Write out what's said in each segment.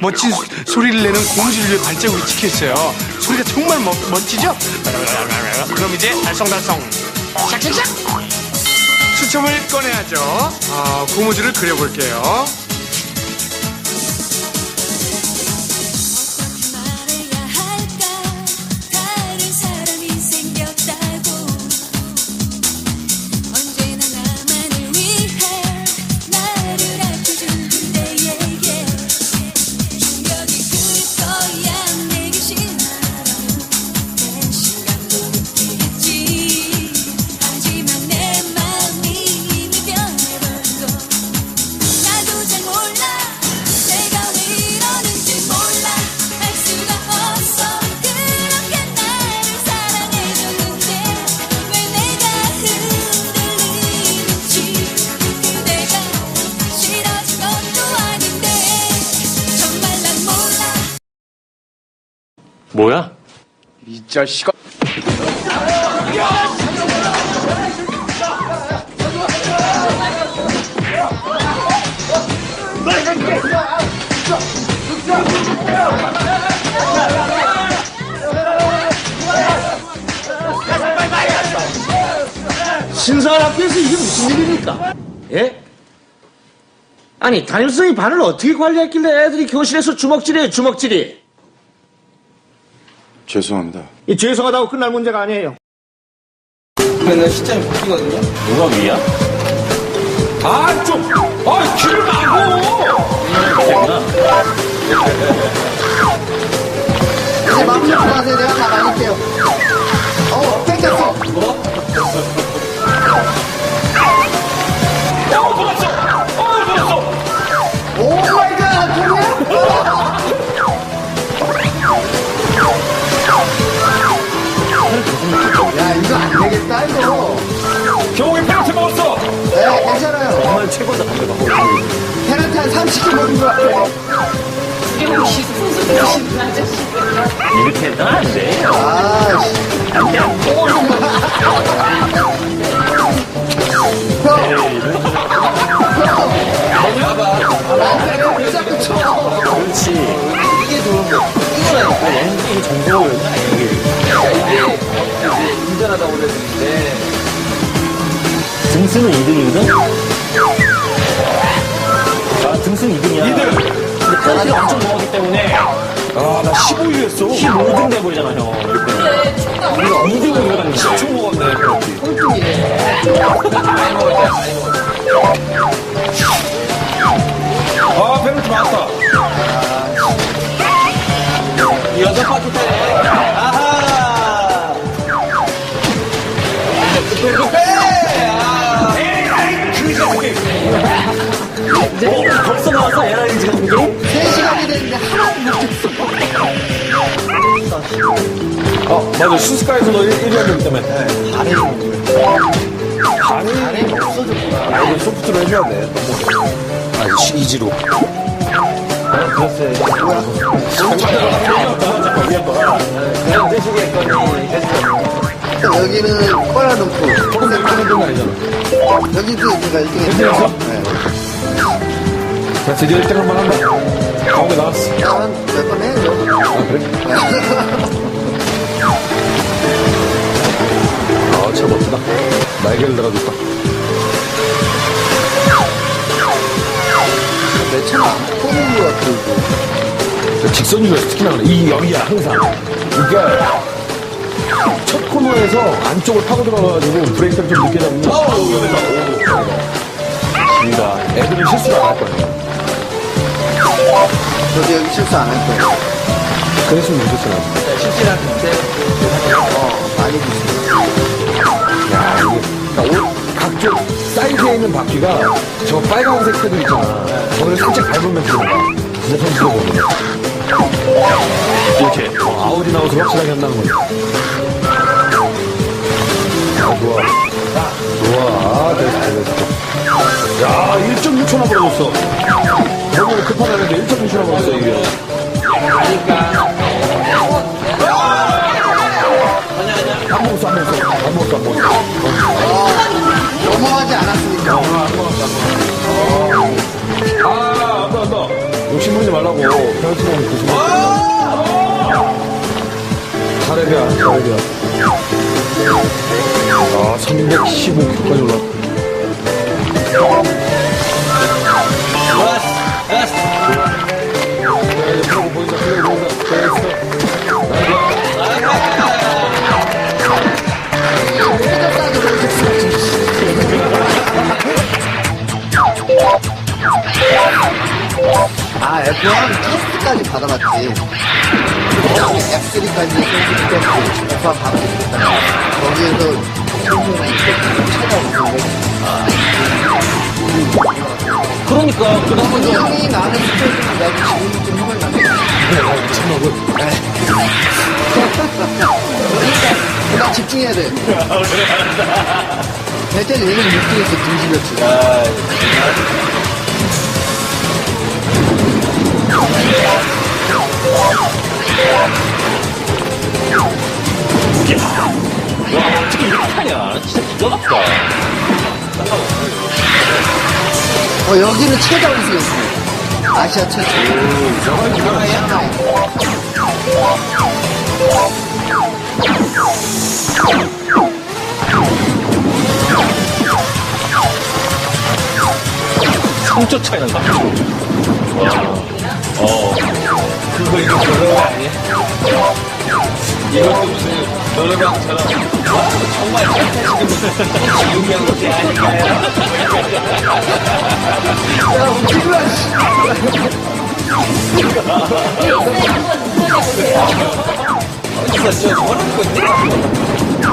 멋진 소- 소리를 내는 고무줄을 발자국이 찍혀 있어요. 소리가 정말 멋, 멋지죠? 그럼 이제 달성달성 샥샥샥 수첩을 꺼내야죠. 아, 고무줄을 그려볼게요. 뭐야? 이 자식아. 신사한 학교에서 이게 무슨 일입니까? 예? 아니 담임선생이 반을 어떻게 관리했길래 애들이 교실에서 주먹질이에요 주먹질이 죄송합니다. 이 죄송하다고 끝날 문제가 아니에요 누가 위야? 아 좀! 아 길을 막어! 이제 마음좀 하세요. 내가 다 가릴게요. 어, 땡겼어. 페널티 한 30개 먹은 것 같아요. 이렇게 해도 안 돼. 아. 등수는 2등이거든? 아, 등수는 2등이야. 2등! 근데 페널티를 엄청 먹었기 때문에. 아, 나 15위 했어. 15등 돼버리잖아, 형. 우리가 2등을 이거는 10초 먹었네, 페널티. 아 페널티 맞았다 못어 맞아 수스카에서 너 1위였기 때문에 발행이 없어졌구나. 이거 소프트로 해줘야 돼아 이지로 여기는 콜라룸프. 조금 더 1등 건 아니잖아 여기도 제가 1등 했어요. 네. 자 드디어 1등 한 번 한다 가운데 나왔어 일단 몇번 해야죠. 아 그래? 아 참 멋지다 날개를 달아줬다 괜찮아. 폼인 것 같고. 직선주가 특히나 그래. 이 여기야 항상 그러니까 첫 코너에서 안쪽을 파고 들어가가지고 브레이크를 좀 늦게 잡으면 어우 위험했다 니다 애들은 실수를 안 할 거예요 저도 여기 실수 안 할 거예요. 그랬으면 좋겠어요. 어, 많이 주세요. 야 이게 그러니까 옷 각종 사이즈에 있는 바퀴가 저 빨간색 패드 있잖아. 저걸 살짝 밟으면 들어가 진짜 선수도 보면 이렇게 어, 아웃이 나와서 확실하게 한다는 거죠 아 좋아. 좋아. 됐어 됐어. 야 1.6초나 벌어졌어 급하게 하는데 1.6초나 벌었어 이게 안 먹었어 안 먹었어 안 먹었어 안 먹었어 넘어가지 않았으니까. 아, 안다, 안다. 욕심 부리지 말라고. 편수는 고수만. 사례비야, 사례비야. 아, 315kg까지 올랐 F3까지 선수 때문에 F1 받고 있었다. 거기에서 선수랑 찾아오는데. 그러니까 그거 한번 좀 형이 나는 스트레스는 나도 지금 좀 힘을 나네. 나 집중해야 돼. 대체 얘는 육중에서 등지렸지. 어떻게 이렇게 하냐 진짜 기가 막히다 어, 여기는 최다 우승했어. 아시아 최초. 삼초 차이 난다 어 그거 이거 별로 아니야? 이것도 무슨 노래방처럼 와, 정말 잘하시는 유명한 것이 아닐까요? 어디서 저 저런 건데?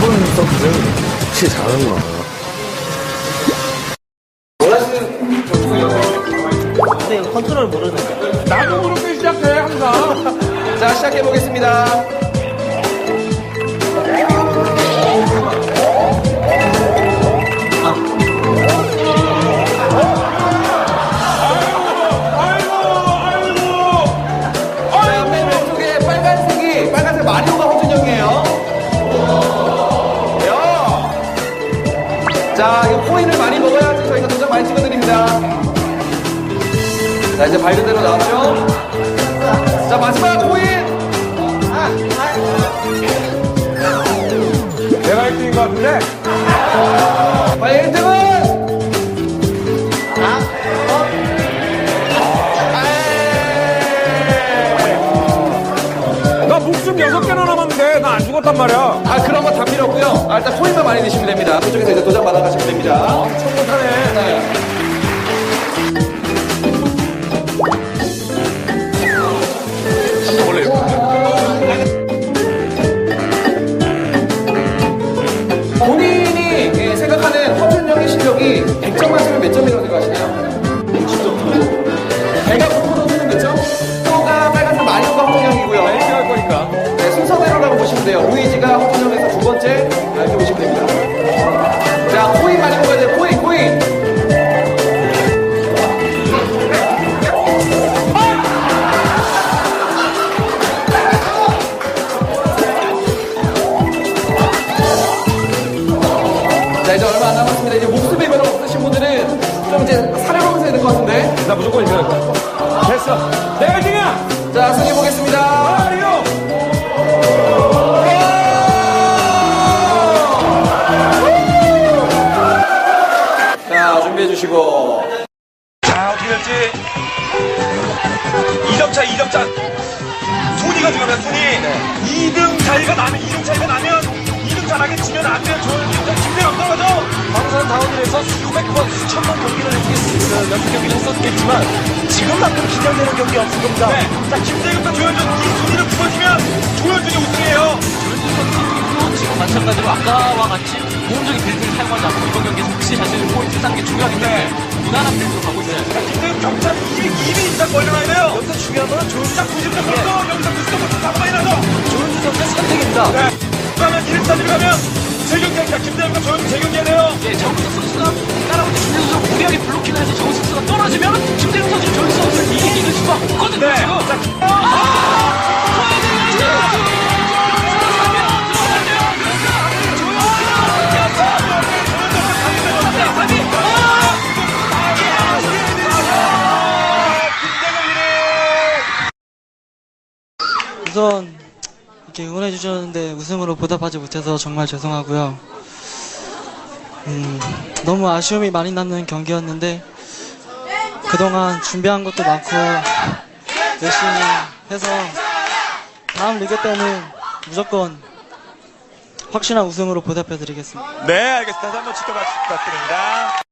손 서비스는 확실히 잘하는구 근데 컨트롤 모르는 거야 나도 그렇게 시작해 항상. 자 시작해 보겠습니다. 자, 이제 밝은 대로 나왔죠? 자, 마지막 코인! 내가 1등인 것 같은데. 과연 1등은? 나 목숨 여섯 개나 남았는데 나 안 죽었단 말이야. 아, 그런 거 다 필요 없고요. 아, 일단 코인만 많이 드시면 됩니다. 그쪽에서 이제 도장 받아가시면 됩니다. 못하네. 실력이 100점 만점에 몇 점이라고 생각하시나요? 10점. 배가 부풀어주는 몇 점? 또가 빨간색 마리오가 허준영이고요. 할 거니까. 네, 순서대로라고 보시면 돼요. 루이지 주시고. 자, 어떻게 될지. 2점 차, 2점 차. 순위가 중요합니다, 순위. 2등 차이가 나면, 2등 차이가 나면, 2등 차나게 지면 안 돼요. 저, 김대영 떨어져. 방산 다운에서 수백 번, 수천 번 경기를 했, 연습 경기를 했었겠지만, 지금만큼 긴장되는 경기 없을 겁니다. 네. 자, 김대영과 조현준, 이 순위를 붙어주면, 조현준이 우승이에요. 지금 마찬가지로 아까와 같이 모험적인 빌드를 사용하지 않고 이번 경기에서 확실히 자신의 포인트 쌓는 게 중요하기 때문에 무난한 빌드로 가고 있어요. 김대영 경찰 2위, 2위 이상 걸려놔야 돼요. 여기서 중요한 건 조현준. 자, 90점 선수, 여기서 90점 잡아야 나서. 조현주 선수의 선택입니다. 네. 그러면 1차지로 가면, 재경기입니다. 김대영과 조현준 재경기해야 돼요. 예, 정우석 선수가 따라올 때 김대중 선수가 무리하게 블로킹을 해서 정우석 선수가 떨어지면 김대중 선수는 정우석 선수를 이기는 수가 없거든요. 네. 지금. 자, 우선 이렇게 응원해 주셨는데 우승으로 보답하지 못해서 정말 죄송하고요. 음, 너무 아쉬움이 많이 남는 경기였는데 그동안 준비한 것도 많고 열심히 해서 다음 리그 때는 무조건 확실한 우승으로 보답해 드리겠습니다. 네, 알겠습니다. 다시 한번 지켜봐 부탁드립니다.